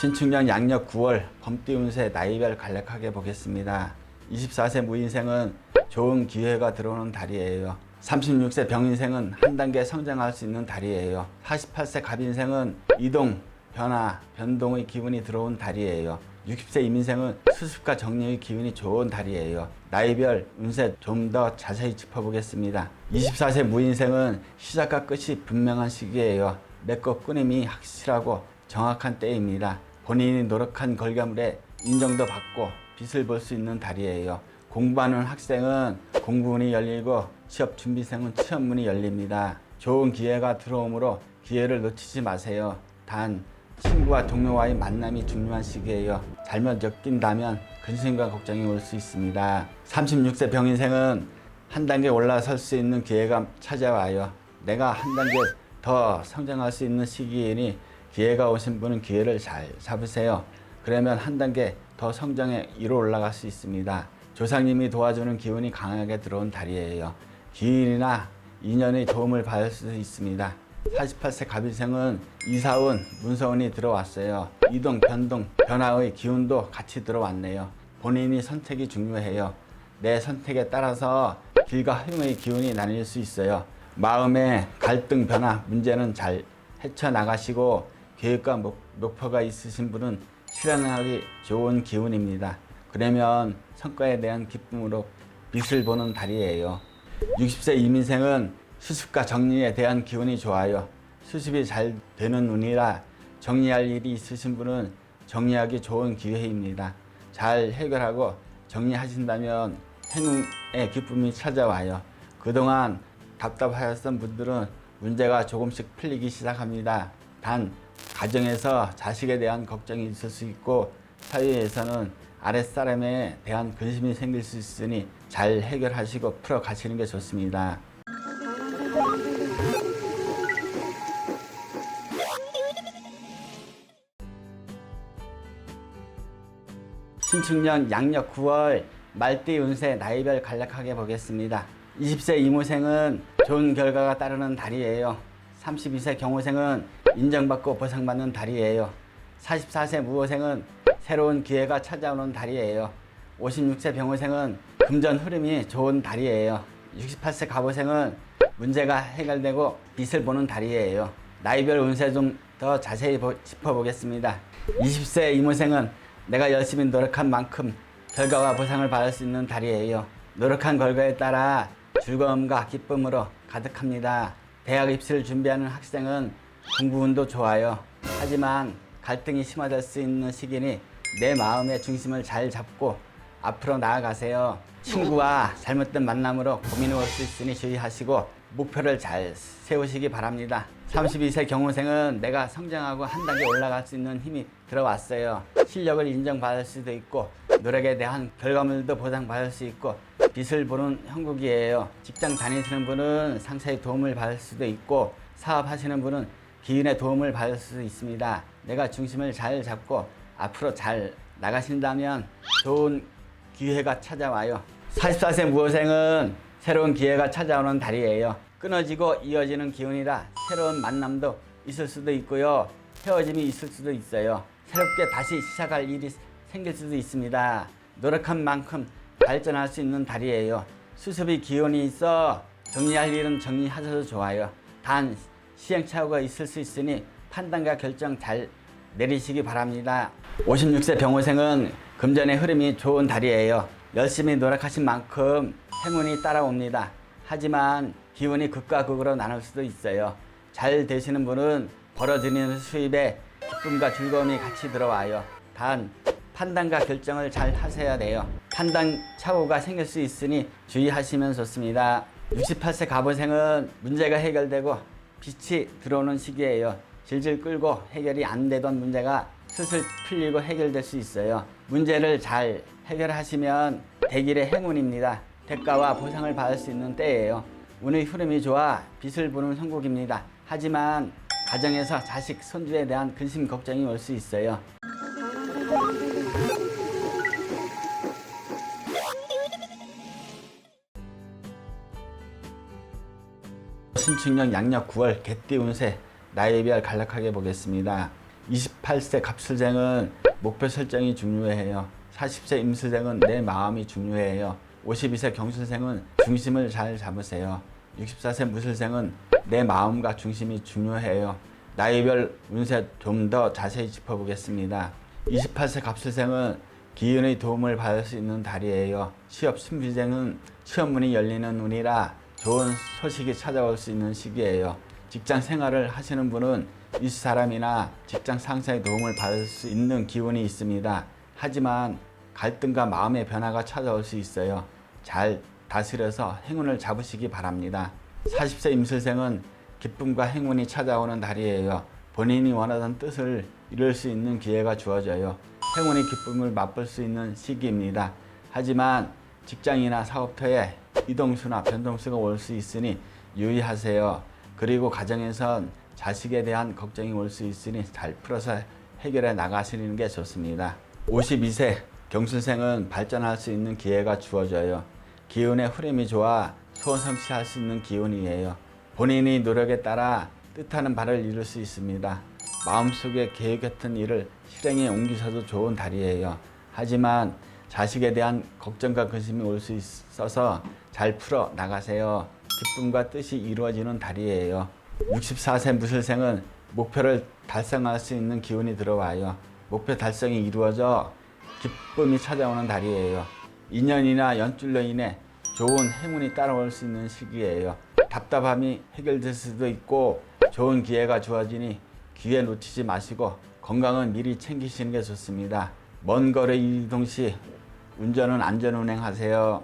신축년 양력 9월 범띠 운세 나이별 간략하게 보겠습니다. 24세 무인생은 좋은 기회가 들어오는 달이에요. 36세 병인생은 한 단계 성장할 수 있는 달이에요. 48세 갑인생은 이동, 변화, 변동의 기운이 들어온 달이에요. 60세 이민생은 수습과 정리의 기운이 좋은 달이에요. 나이별 운세 좀 더 자세히 짚어보겠습니다. 24세 무인생은 시작과 끝이 분명한 시기예요. 맺고 끊임이 확실하고 정확한 때입니다. 본인이 노력한 결과물에 인정도 받고 빛을 볼 수 있는 달이에요. 공부하는 학생은 공부문이 열리고 취업 준비생은 취업문이 열립니다. 좋은 기회가 들어오므로 기회를 놓치지 마세요. 단 친구와 동료와의 만남이 중요한 시기예요. 잘못 엮인다면 근심과 걱정이 올 수 있습니다. 36세 병인생은 한 단계 올라설 수 있는 기회가 찾아와요. 내가 한 단계 더 성장할 수 있는 시기이니 기회가 오신 분은 기회를 잘 잡으세요. 그러면 한 단계 더 성장에 위로 올라갈 수 있습니다. 조상님이 도와주는 기운이 강하게 들어온 달이에요. 기인이나 인연의 도움을 받을 수 있습니다. 48세 갑인생은 이사운, 문서운이 들어왔어요. 이동, 변동, 변화의 기운도 같이 들어왔네요. 본인이 선택이 중요해요. 내 선택에 따라서 길과 흥의 기운이 나뉠 수 있어요. 마음의 갈등, 변화, 문제는 잘 헤쳐나가시고 계획과 목, 목표가 있으신 분은 실현하기 좋은 기운입니다. 그러면 성과에 대한 기쁨으로 빛을 보는 달이에요. 60세 이민생은 수습과 정리에 대한 기운이 좋아요. 수습이 잘 되는 운이라 정리할 일이 있으신 분은 정리하기 좋은 기회입니다. 잘 해결하고 정리하신다면 행운의 기쁨이 찾아와요. 그동안 답답하였던 분들은 문제가 조금씩 풀리기 시작합니다. 단 가정에서 자식에 대한 걱정이 있을 수 있고 사회에서는 아랫사람에 대한 근심이 생길 수 있으니 잘 해결하시고 풀어 가시는 게 좋습니다. 신축년 양력 9월 말띠 운세 나이별 간략하게 보겠습니다. 20세 이모생은 좋은 결과가 따르는 달이에요. 32세 경호생은 인정받고 보상받는 달이에요. 44세 무호생은 새로운 기회가 찾아오는 달이에요. 56세 병호생은 금전 흐름이 좋은 달이에요. 68세 갑오생은 문제가 해결되고 빛을 보는 달이에요. 나이별 운세 좀 더 자세히 보- 짚어보겠습니다. 20세 이모생은 내가 열심히 노력한 만큼 결과와 보상을 받을 수 있는 달이에요. 노력한 결과에 따라 즐거움과 기쁨으로 가득합니다. 대학 입시를 준비하는 학생은 공부운도 좋아요. 하지만 갈등이 심화될 수 있는 시기니 내 마음의 중심을 잘 잡고 앞으로 나아가세요. 친구와 잘못된 만남으로 고민이 올 수 있으니 주의하시고 목표를 잘 세우시기 바랍니다. 32세 경호생은 내가 성장하고 한 단계 올라갈 수 있는 힘이 들어왔어요. 실력을 인정받을 수도 있고 노력에 대한 결과물도 보상받을 수 있고 빛을 보는 형국이에요. 직장 다니시는 분은 상사의 도움을 받을 수도 있고 사업하시는 분은 기인의 도움을 받을 수 있습니다. 내가 중심을 잘 잡고 앞으로 잘 나가신다면 좋은 기회가 찾아와요. 44세 무호생은 새로운 기회가 찾아오는 달이에요. 끊어지고 이어지는 기운이라 새로운 만남도 있을 수도 있고요. 헤어짐이 있을 수도 있어요. 새롭게 다시 시작할 일이 생길 수도 있습니다. 노력한 만큼 발전할 수 있는 달이에요. 수습이 기운이 있어 정리할 일은 정리하셔도 좋아요. 단 시행착오가 있을 수 있으니 판단과 결정 잘 내리시기 바랍니다. 56세 병호생은 금전의 흐름이 좋은 달이에요. 열심히 노력하신 만큼 행운이 따라옵니다. 하지만 기운이 극과 극으로 나눌 수도 있어요. 잘 되시는 분은 벌어지는 수입에 기쁨과 즐거움이 같이 들어와요. 단 판단과 결정을 잘 하셔야 돼요. 판단 착오가 생길 수 있으니 주의하시면 좋습니다. 68세 갑오생은 문제가 해결되고 빛이 들어오는 시기예요. 질질 끌고 해결이 안 되던 문제가 슬슬 풀리고 해결될 수 있어요. 문제를 잘 해결하시면 대길의 행운입니다. 대가와 보상을 받을 수 있는 때예요. 운의 흐름이 좋아 빛을 보는 형국입니다. 하지만 가정에서 자식 손주에 대한 근심 걱정이 올 수 있어요. 신축년 양력 9월 개띠 운세 나이별 간략하게 보겠습니다. 28세 갑술생은 목표 설정이 중요해요. 40세 임술생은 내 마음이 중요해요. 52세 경술생은 중심을 잘 잡으세요. 64세 무술생은 내 마음과 중심이 중요해요. 나이별 운세 좀 더 자세히 짚어보겠습니다. 28세 갑술생은 기운의 도움을 받을 수 있는 달이에요. 취업 준비생은 시험문이 열리는 운이라 좋은 소식이 찾아올 수 있는 시기예요. 직장 생활을 하시는 분은 윗사람이나 직장 상사의 도움을 받을 수 있는 기운이 있습니다. 하지만 갈등과 마음의 변화가 찾아올 수 있어요. 잘 다스려서 행운을 잡으시기 바랍니다. 40세 임술생은 기쁨과 행운이 찾아오는 달이에요. 본인이 원하던 뜻을 이룰 수 있는 기회가 주어져요. 행운의 기쁨을 맛볼 수 있는 시기입니다. 하지만 직장이나 사업터에 이동수나 변동수가 올 수 있으니 유의하세요. 그리고 가정에선 자식에 대한 걱정이 올 수 있으니 잘 풀어서 해결해 나가시는 게 좋습니다. 52세 경술생은 발전할 수 있는 기회가 주어져요. 기운의 흐름이 좋아 소원 성취할 수 있는 기운이에요. 본인이 노력에 따라 뜻하는 바를 이룰 수 있습니다. 마음속에 계획했던 일을 실행에 옮기셔도 좋은 달이에요. 하지만 자식에 대한 걱정과 근심이 올 수 있어서 잘 풀어 나가세요. 기쁨과 뜻이 이루어지는 달이에요. 64세 무술생은 목표를 달성할 수 있는 기운이 들어와요. 목표 달성이 이루어져 기쁨이 찾아오는 달이에요. 인연이나 연줄로 인해 좋은 행운이 따라올 수 있는 시기예요. 답답함이 해결될 수도 있고 좋은 기회가 주어지니 기회 놓치지 마시고 건강은 미리 챙기시는 게 좋습니다. 먼 거리 이동 시 운전은 안전 운행 하세요.